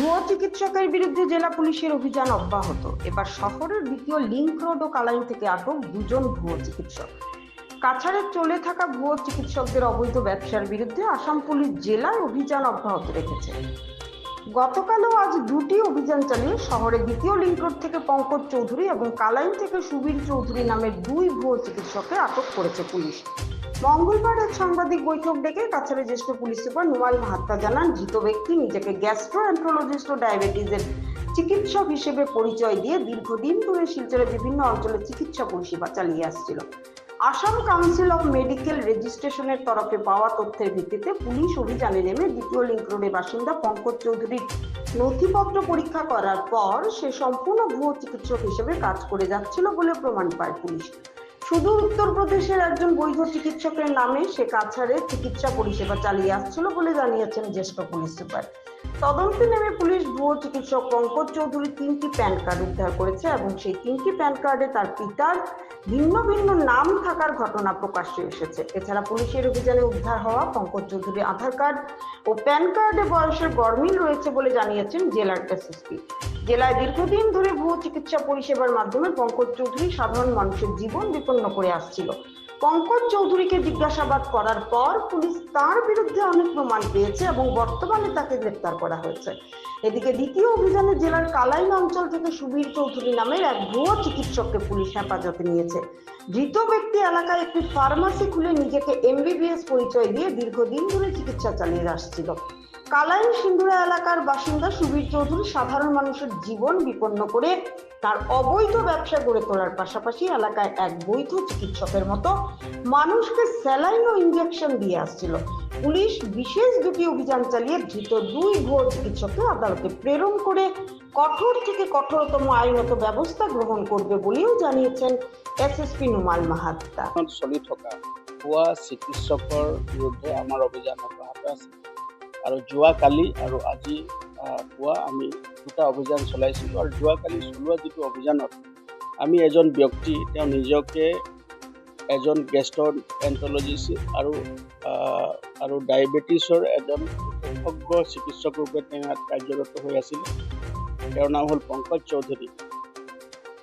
ভুয়ো চিকিৎসকের বিরুদ্ধে জেলা পুলিশের অভিযান অব্যাহত। এবার শহরের দ্বিতীয় লিংক রোড ও কালাইন থেকে আটক দুজন ভুয়ো চিকিৎসক। কাছাড়ে চলে থাকা ভুয়ো চিকিৎসকদের অবৈধ ব্যবসার বিরুদ্ধে আসাম পুলিশ জেলায় অভিযান অব্যাহত রেখেছে। গতকালও আজ দুটি অভিযান চালিয়ে শহরের দ্বিতীয় লিংক রোড থেকে পঙ্কজ চৌধুরী এবং কালাইন থেকে সুবীর চৌধুরী নামের দুই ভুয়ো চিকিৎসককে আটক করেছে পুলিশ। মঙ্গলবার এক সাংবাদিক বৈঠক ডেকে কাছাড়ে জ্যেষ্ঠ পুলিশ সুপার নোয়াল মাহাত্তা জানান, ধৃত ব্যক্তি নিজেকে গ্যাস্ট্রোএন্ট্রোলজিস্ট ও ডায়াবেটিসের চিকিৎসক হিসেবে পরিচয় দিয়ে দীর্ঘদিন ধরে শিলচরের বিভিন্ন অঞ্চলে চিকিৎসা পরিষেবা চালিয়ে আসছিল। আসাম কাউন্সিল অফ মেডিকেল রেজিস্ট্রেশনের তরফে পাওয়া তথ্যের ভিত্তিতে পুলিশ অভিযানে নেমে দ্বিতীয় লিঙ্ক রোডের বাসিন্দা পঙ্কজ চৌধুরীর নথিপত্র পরীক্ষা করার পর সে সম্পূর্ণ ভুয়ো চিকিৎসক হিসেবে কাজ করে যাচ্ছিল বলে প্রমাণ পায় পুলিশ। সুদূর উত্তরপ্রদেশের একজন বৈধ চিকিৎসকের নামে সে কাছাড়ে চিকিৎসা পরিষেবা চালিয়ে আসছিল বলে জানিয়েছেন জ্যেষ্ঠ পুলিশ সুপার। তদন্তে নেমে পুলিশ ভুয়ো চিকিৎসক পঙ্কজ চৌধুরী তিনটি প্যান কার্ড উদ্ধার করেছে এবং সেই তিনটি প্যান কার্ডে তার পিতার ভিন্ন ভিন্ন নাম থাকার ঘটনা প্রকাশ্যে এসেছে। এছাড়া পুলিশের অভিযানে উদ্ধার হওয়া পঙ্কজ চৌধুরী আধার কার্ড ও প্যান কার্ডে বয়সের গরমিল রয়েছে বলে জানিয়েছেন জেলার এসএসপি। জেলায় দীর্ঘদিন ধরে ভুয়ো চিকিৎসা পরিষেবার মাধ্যমে পঙ্কজ চৌধুরী সাধারণ মানুষের জীবন বিপন্ন করে আসছিল। পঙ্কজ চৌধুরীকে জিজ্ঞাসাবাদ করার পর পুলিশ তার বিরুদ্ধে অনেক প্রমাণ পেয়েছে এবং বর্তমানে তাকে গ্রেপ্তার করা হয়েছে। এদিকে দ্বিতীয় অভিযানে জেলার কালাইন অঞ্চল থেকে সুবীর চৌধুরী নামের এক ভুয়ো চিকিৎসককে পুলিশ হেফাজতে নিয়েছে। ধৃত ব্যক্তি এলাকায় একটি ফার্মাসি খুলে নিজেকে এমবিবিএস পরিচয় দিয়ে দীর্ঘদিন ধরে চিকিৎসা চালিয়ে আসছিল। কালাইন সিন্ধুরা এলাকার বাসিন্দা সুবীর চৌধুরী সাধারণ মানুষের জীবন বিপন্ন করে তার অবৈধ ব্যবসা গড়ে তোলার পাশাপাশি এলাকায় এক বৈধ চিকিৎসকের মতো মানুষকে স্যালাইন ও ইঞ্জেকশন দিয়ে আসছিল। পুলিশ বিশেষ দুটি অভিযান চালিয়ে ধৃত দুই ভুয়ো চিকিৎসককে আদালতে প্রেরণ করে কঠোর থেকে কঠোরতম আইনত ব্যবস্থা গ্রহণ করবে বলেও জানিয়েছেন এসএসপি নুমাল মাহাত্তা। চলি থকা ভুৱা চিকিৎসকৰ বিৰুদ্ধে আমাৰ অভিযান অব্যাহত আছে। আৰু যোৱাকালি আৰু আজি পুৱা আমি দুটা অভিযান চলাইছিলোঁ। আৰু যোৱাকালি চলোৱা যিটো অভিযানত আমি এজন ব্যক্তি, তেওঁ নিজকে এজন গেষ্টৰ এন্ট্ৰলজিষ্ট আৰু আৰু ডায়েবেটিছৰ এজন বিশেষজ্ঞ চিকিৎসক ৰূপে তেওঁ ইয়াত কাৰ্যৰত হৈ আছিলে। তেওঁৰ নাম হ'ল পংকজ চৌধুৰী।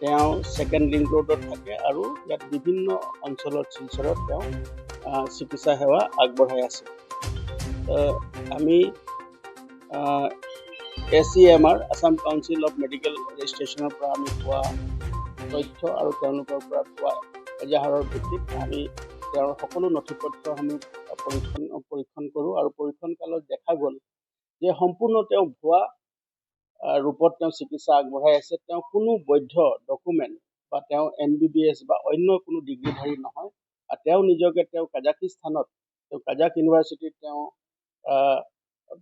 তেওঁ ছেকেণ্ড লিংক ৰোডত থাকে আৰু ইয়াত বিভিন্ন অঞ্চলত শিলচৰত তেওঁ চিকিৎসা সেৱা আগবঢ়াই আছে। আমি A C M R Assam council of medical ৰেজিষ্ট্ৰেশ্যনৰ পৰা আমি পোৱা তথ্য আৰু তেওঁলোকৰ পৰা পোৱা এজাহাৰৰ ভিত্তিত আমি তেওঁৰ সকলো নথি পত্ৰসমূহ পৰীক্ষণ পৰীক্ষণ কৰোঁ আৰু পৰীক্ষণ কালত দেখা গ'ল যে সম্পূৰ্ণ তেওঁ ভুৱা ৰূপত তেওঁ চিকিৎসা আগবঢ়াই আছে। তেওঁ কোনো বৈধ ডকুমেণ্ট বা তেওঁ এম বি বি এছ বা অন্য কোনো ডিগ্ৰীধাৰী নহয় আৰু তেওঁ নিজকে তেওঁ কাজাকিস্তানত তেওঁ কাজাক ইউনিভাৰ্চিটিত তেওঁ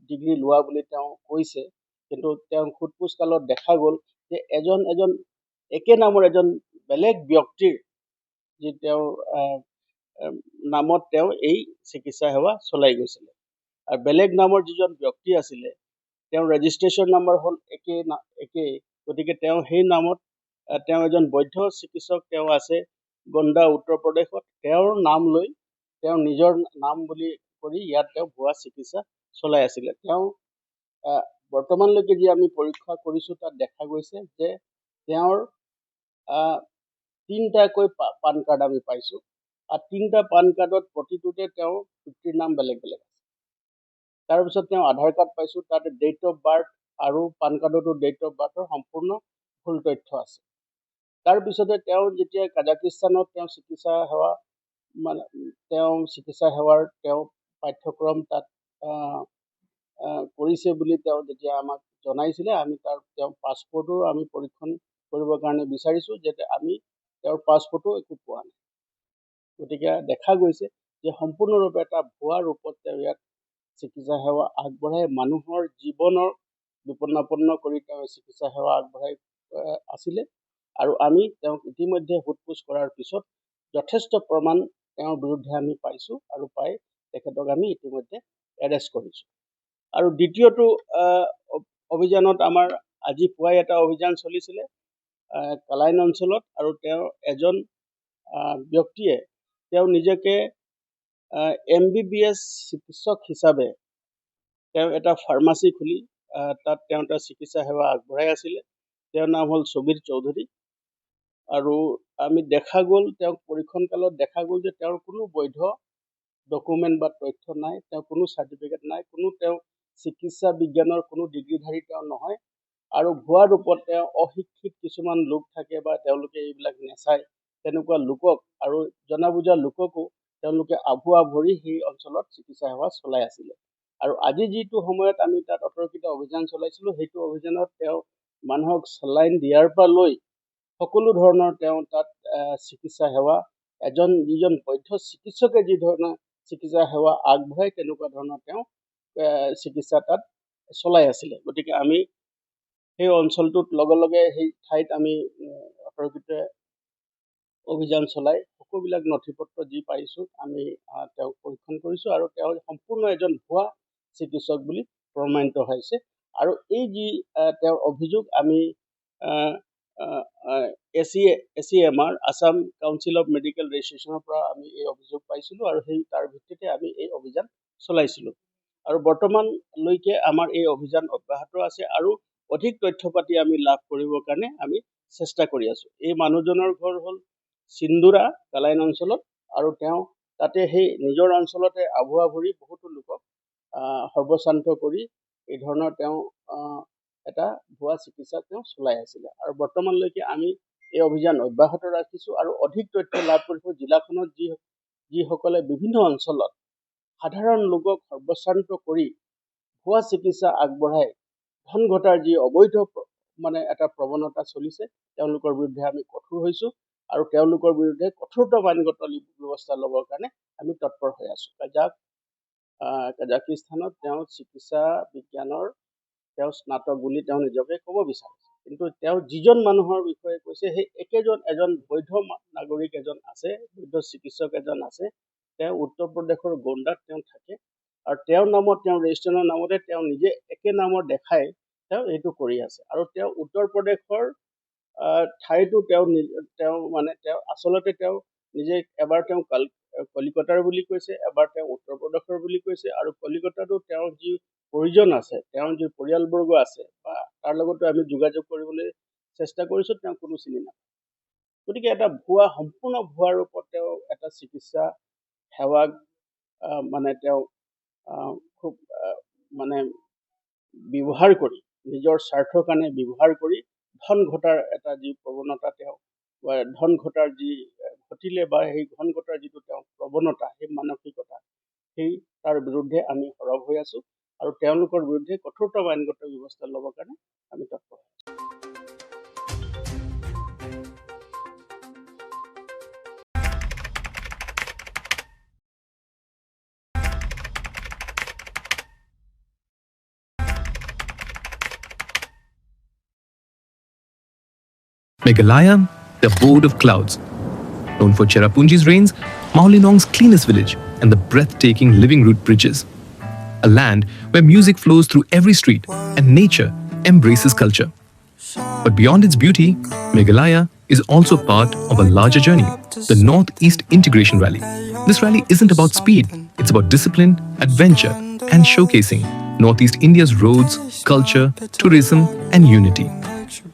ডিগ্ৰী লোৱা বুলি তেওঁ কৈছে। কিন্তু তেওঁ সোধ পোছ কালত দেখা গ'ল যে এজন এজন একে নামৰ এজন বেলেগ ব্যক্তিৰ যি তেওঁৰ নামত তেওঁ এই চিকিৎসা সেৱা চলাই গৈছিলে। আৰু বেলেগ নামৰ যিজন ব্যক্তি আছিলে তেওঁৰ ৰেজিষ্ট্ৰেশ্যন নাম্বাৰ হ'ল একে একেই গতিকে তেওঁ সেই নামত তেওঁ এজন বৈধ চিকিৎসক তেওঁ আছে গণ্ডা উত্তৰ প্ৰদেশত। তেওঁৰ নাম লৈ তেওঁ নিজৰ নাম বুলি কৰি ইয়াত তেওঁ ভুৱা চিকিৎসা চলাই আছিলে। তেওঁ বৰ্তমানলৈকে যি আমি পৰীক্ষা কৰিছোঁ তাত দেখা গৈছে যে তেওঁৰ তিনিটাকৈ পান কাৰ্ড আমি পাইছোঁ। আৰু তিনিটা পান কাৰ্ডত প্ৰতিটোতে তেওঁৰ পিতৃৰ নাম বেলেগ বেলেগ আছে। তাৰপিছত তেওঁ আধাৰ কাৰ্ড পাইছোঁ তাত ডেট অফ বাৰ্থ আৰু পান কাৰ্ডতো ডেট অফ বাৰ্থৰ সম্পূৰ্ণ ভুল তথ্য আছে। তাৰপিছতে তেওঁ যেতিয়া কাজাকিস্তানত তেওঁ চিকিৎসা সেৱা মানে তেওঁ চিকিৎসা সেৱাৰ তেওঁ পাঠ্যক্ৰম তাত কৰিছে বুলি তেওঁ যেতিয়া আমাক জনাইছিলে আমি তাৰ তেওঁৰ পাছপৰ্টো আমি পৰীক্ষণ কৰিবৰ কাৰণে বিচাৰিছোঁ যাতে আমি তেওঁৰ পাছপৰ্টো একো পোৱা নাই। গতিকে দেখা গৈছে যে সম্পূৰ্ণৰূপে এটা ভুৱা ৰূপত তেওঁ ইয়াত চিকিৎসা সেৱা আগবঢ়াই মানুহৰ জীৱনৰ বিপন্নাপন্ন কৰি তেওঁ চিকিৎসা সেৱা আগবঢ়াই আছিলে। আৰু আমি তেওঁক ইতিমধ্যে সোধ পোছ কৰাৰ পিছত যথেষ্ট প্ৰমাণ তেওঁৰ বিৰুদ্ধে আমি পাইছোঁ আৰু পাই তেখেতক আমি ইতিমধ্যে এৰেষ্ট কৰিছোঁ। আৰু দ্বিতীয়টো অভিযানত আমাৰ আজি পুৱাই এটা অভিযান চলিছিলে কালাইন অঞ্চলত আৰু তেওঁ এজন ব্যক্তিয়ে তেওঁ নিজকে এম বি বি এছ চিকিৎসক হিচাপে তেওঁ এটা ফাৰ্মাচী খুলি তাত তেওঁ এটা চিকিৎসা সেৱা আগবঢ়াই আছিলে। তেওঁৰ নাম হ'ল ছবিৰ চৌধুৰী। আৰু আমি দেখা গ'ল তেওঁক পৰীক্ষণ কালত দেখা গ'ল যে তেওঁৰ কোনো বৈধ ডকুমেণ্ট বা তথ্য নাই তেওঁৰ কোনো চাৰ্টিফিকেট নাই কোনো তেওঁ চিকিৎসা বিজ্ঞানৰ কোনো ডিগ্ৰীধাৰী তেওঁ নহয়। আৰু ভুৱা ৰূপত তেওঁ অশিক্ষিত কিছুমান লোক থাকে বা তেওঁলোকে এইবিলাক নেচায়। তেনেকুৱা লোকক আৰু জনা বুজা লোককো তেওঁলোকে আভুৱা ভৰি সেই অঞ্চলত চিকিৎসা সেৱা চলাই আছিলে। আৰু আজি যিটো সময়ত আমি তাত অতৰ্কিত অভিযান চলাইছিলোঁ সেইটো অভিযানত তেওঁ মানুহক চেলাইন দিয়াৰ পৰা লৈ সকলো ধৰণৰ তেওঁ তাত চিকিৎসা সেৱা এজন যিজন বৈধ চিকিৎসকে যি ধৰণৰ চিকিৎসা সেৱা আগবঢ়ায় তেনেকুৱা ধৰণৰ তেওঁ চিকিৎসা তাত চলাই আছিলে। গতিকে আমি সেই অঞ্চলটোত লগে লগে সেই ঠাইত আমি অতৰ্কিত অভিযান চলাই সকলোবিলাক নথি পত্ৰ যি পাৰিছোঁ আমি তেওঁক পৰীক্ষণ কৰিছোঁ আৰু তেওঁ সম্পূৰ্ণ এজন ভুৱা চিকিৎসক বুলি প্ৰমাণিত হৈছে। আৰু এই যি তেওঁৰ অভিযোগ আমি A C A C M R Assam council of medical ৰেজিষ্ট্ৰেশ্যনৰ পৰা আমি এই অভিযোগ পাইছিলোঁ আৰু সেই তাৰ ভিত্তিতে আমি এই অভিযান চলাইছিলোঁ। আৰু বৰ্তমানলৈকে আমাৰ এই অভিযান অব্যাহত আছে আৰু অধিক তথ্য পাতি আমি লাভ কৰিবৰ কাৰণে আমি চেষ্টা কৰি আছোঁ। এই মানুহজনৰ ঘৰ হ'ল চিন্দুৰা কালাইন অঞ্চলত আৰু তেওঁ তাতে সেই নিজৰ অঞ্চলতে আভুৱা ভৰি বহুতো লোকক সৰ্বশান্ত কৰি এই ধৰণৰ তেওঁ এটা ভুৱা চিকিৎসা তেওঁ চলাই আছিলে। আৰু বৰ্তমানলৈকে আমি এই অভিযান অব্যাহত ৰাখিছোঁ আৰু অধিক তথ্য লাভ কৰিছোঁ জিলাখনত যি যিসকলে বিভিন্ন অঞ্চলত সাধাৰণ লোকক সৰ্বশান্ত কৰি ভুৱা চিকিৎসা আগবঢ়াই ধন ঘটাৰ যি অবৈধ মানে এটা প্ৰৱণতা চলিছে তেওঁলোকৰ বিৰুদ্ধে আমি কঠোৰ হৈছোঁ আৰু তেওঁলোকৰ বিৰুদ্ধে কঠোৰতম আইনগত ব্যৱস্থা ল'বৰ কাৰণে আমি তৎপৰ হৈ আছোঁ। কাজাক কাজাকিস্তানত তেওঁ চিকিৎসা বিজ্ঞানৰ তেওঁ স্নাতক বুলি তেওঁ নিজকে ক'ব বিচাৰিছে। কিন্তু তেওঁ যিজন মানুহৰ বিষয়ে কৈছে সেই একেজন এজন বৈধ নাগৰিক এজন আছে বৈধ চিকিৎসক এজন আছে তেওঁ উত্তৰ প্ৰদেশৰ গোণ্ডাত তেওঁ থাকে আৰু তেওঁৰ নামত তেওঁৰ ৰেজিষ্ট্ৰেশ্যনৰ নামতে তেওঁ নিজে একে নামৰ দেখাই তেওঁ এইটো কৰি আছে। আৰু তেওঁ উত্তৰ প্ৰদেশৰ ঠাইতো তেওঁ তেওঁ মানে তেওঁ আচলতে তেওঁ নিজে এবাৰ তেওঁ কাল কলিকতাৰ বুলি কৈছে এবাৰ তেওঁ উত্তৰ প্ৰদেশৰ বুলি কৈছে আৰু কলিকতাতো তেওঁৰ যি পৰিজন আছে তেওঁৰ যি পৰিয়ালবৰ্গ আছে বা তাৰ লগতো আমি যোগাযোগ কৰিবলৈ চেষ্টা কৰিছোঁ তেওঁ কোনো চিনি নাপায়। গতিকে এটা ভুৱা সম্পূৰ্ণ ভুৱা ৰূপত তেওঁ এটা চিকিৎসা সেৱাক মানে তেওঁ খুব মানে ব্যৱহাৰ কৰি নিজৰ স্বাৰ্থৰ কাৰণে ব্যৱহাৰ কৰি ধন ঘটাৰ এটা যি প্ৰৱণতা তেওঁ ধন ঘটাৰ যি ঘটিলে বা সেই ধন ঘটাৰ যিটো তেওঁ প্ৰৱণতা সেই মানসিকতা সেই তাৰ বিৰুদ্ধে আমি সৰব হৈ আছোঁ আৰু তেওঁলোকৰ বিৰুদ্ধে কঠোৰতম আইনগত ব্যৱস্থা ল'বৰ কাৰণে আমি তৎপৰ Meghalaya, the abode of clouds. Known for Cherrapunji's rains, Maholinong's cleanest village, and the breathtaking living root bridges. A land where music flows through every street and nature embraces culture. But beyond its beauty, Meghalaya is also part of a larger journey, the Northeast Integration Rally. This rally isn't about speed, it's about discipline, adventure, and showcasing Northeast India's roads, culture, tourism, and unity.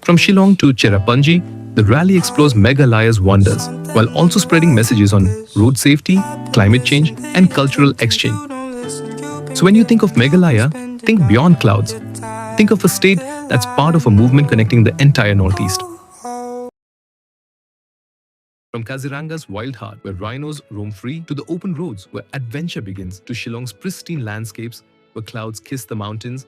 From Shillong to Cherrapunji, the rally explores Meghalaya's wonders while also spreading messages on road safety, climate change, and cultural exchange. So when you think of Meghalaya, think beyond clouds. Think of a state that's part of a movement connecting the entire Northeast. From Kaziranga's wild heart, where rhinos roam free, to the open roads where adventure begins, to Shillong's pristine landscapes, where clouds kiss the mountains